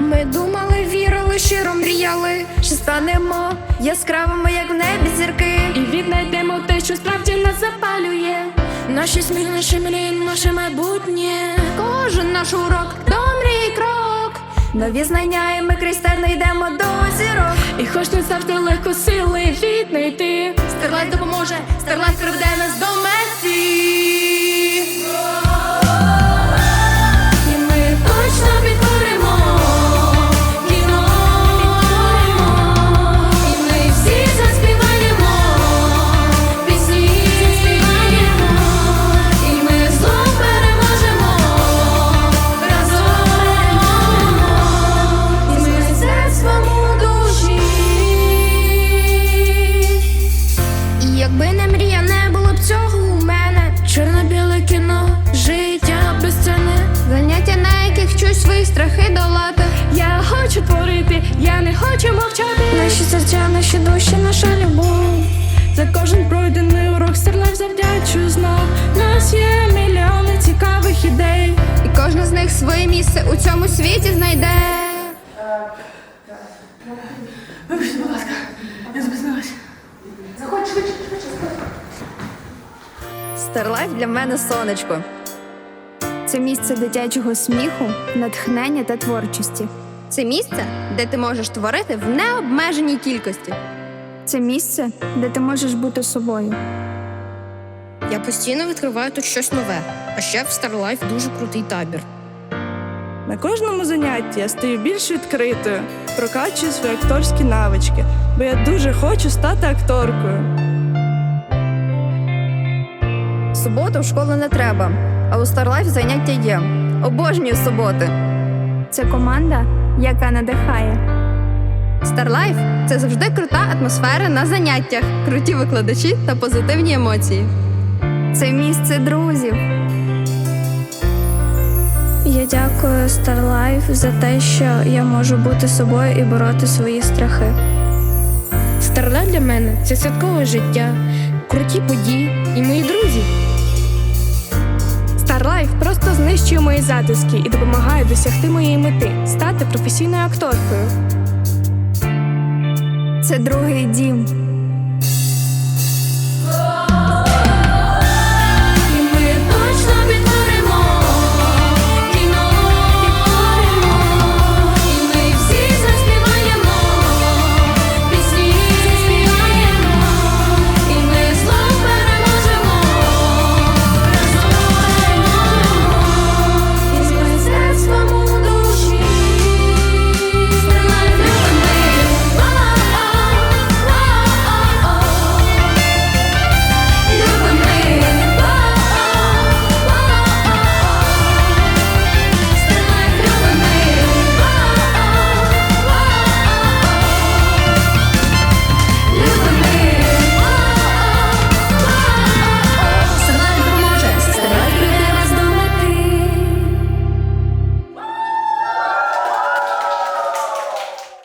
Ми думали, вірили, щиро мріяли, що станемо яскравими, як в небі зірки. І віднайдемо те, що справді нас запалює. Наші сміх, наші мрії, наше майбутнє. Кожен наш урок до крок. Нові знання, і ми терни йдемо до зірок. І хоч не завжди легко сили віднайти. Старлайт допоможе, Старлайт приведе нас до За кожен пройдений урок Старлайф завдячую знов. Нас є мільйони цікавих ідей. І кожна з них своє місце у цьому світі знайде. Старлайф для мене сонечко. Це місце дитячого сміху, натхнення та творчості. Це місце, де ти можеш творити в необмеженій кількості. Це місце, де ти можеш бути собою. Я постійно відкриваю тут щось нове, а ще в StarLife дуже крутий табір. На кожному занятті я стаю більш відкритою, прокачую свої акторські навички, бо я дуже хочу стати акторкою. В суботу в школу не треба, а у Старлайф заняття є. Обожнюю суботи. Це команда, яка надихає. Старлайф це завжди крута атмосфера на заняттях, круті викладачі та позитивні емоції. Це місце друзів. Я дякую StarLife за те, що я можу бути собою і бороти свої страхи. Старлайф для мене це святкове життя, круті події і мої друзі. Старлайф просто знищує мої затиски і допомагає досягти моєї мети стати професійною акторкою. Це другий дім.